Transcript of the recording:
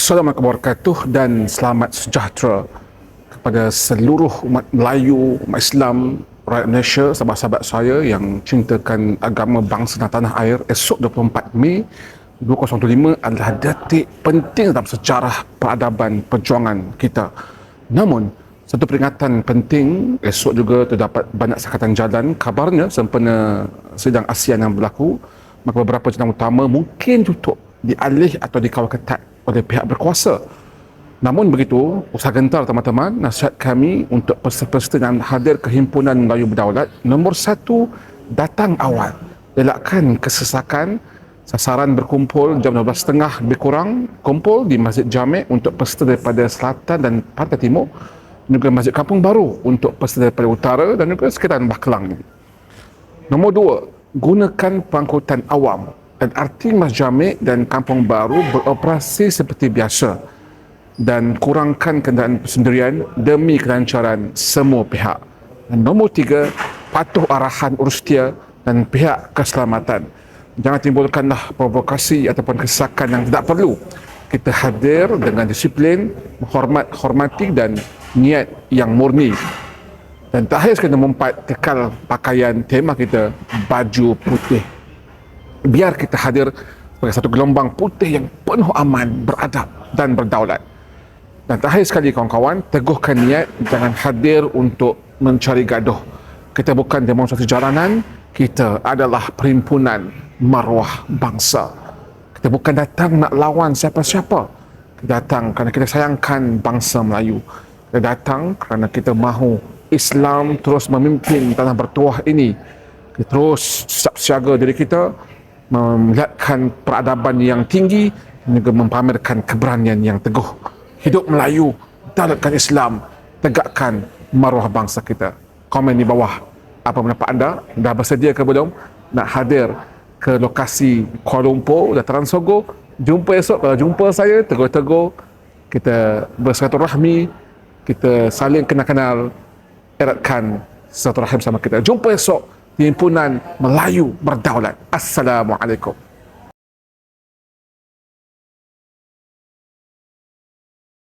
Assalamualaikum warahmatullahi dan selamat sejahtera kepada seluruh umat Melayu, umat Islam, rakyat Malaysia, sahabat-sahabat saya yang cintakan agama bangsa dan tanah air. Esok 24 Mei 2025 adalah detik penting dalam sejarah peradaban perjuangan kita. Namun, satu peringatan penting, esok juga terdapat banyak sakatan jalan. Kabarnya sempena sidang ASEAN yang berlaku, maka beberapa jalan utama mungkin tutup dialih atau dikawal ketat oleh pihak berkuasa. Namun begitu, usaha gentar teman-teman, nasihat kami untuk peserta-peserta yang hadir ke Himpunan Melayu Berdaulat, nombor satu, datang awal. Elakkan kesesakan, sasaran berkumpul jam 12.30 lebih kurang, kumpul di Masjid Jamek untuk peserta daripada selatan dan pantai timur, juga Masjid Kampung Baru untuk peserta daripada utara dan juga sekitaran Bahkelang. Nombor dua, gunakan pengangkutan awam arti Mas Jamek dan Kampung Baru beroperasi seperti biasa dan kurangkan kenderaan persendirian demi kelancaran semua pihak. Dan nombor tiga, patuh arahan urustia dan pihak keselamatan. Jangan timbulkanlah provokasi ataupun kesakan yang tidak perlu. Kita hadir dengan disiplin, menghormat, hormati dan niat yang murni. Dan terakhir sekali nombor empat, tekal pakaian tema kita, baju putih biar kita hadir sebagai satu gelombang putih yang penuh aman, beradab dan berdaulat. Dan terakhir sekali kawan-kawan, teguhkan niat jangan hadir untuk mencari gaduh. Kita bukan demonstrasi jalanan, kita adalah perhimpunan maruah bangsa. Kita bukan datang nak lawan siapa-siapa. Kita datang kerana kita sayangkan bangsa Melayu. Kita datang kerana kita mahu Islam terus memimpin tanah bertuah ini. Kita terus siap-siaga diri kita melihatkan peradaban yang tinggi juga mempamerkan keberanian yang teguh. Hidup Melayu, dalatkan Islam, tegakkan maruah bangsa kita. Komen di bawah apa pendapat anda? Dah bersedia ke belum nak hadir ke lokasi Kuala Lumpur, Dataran Sogo? Jumpa esok. Kalau jumpa saya, tegur-tegur. Kita rahmi, kita saling kenal-kenal, eratkan satu rahim sama kita. Jumpa esok himpunan Melayu Berdaulat. Assalamualaikum.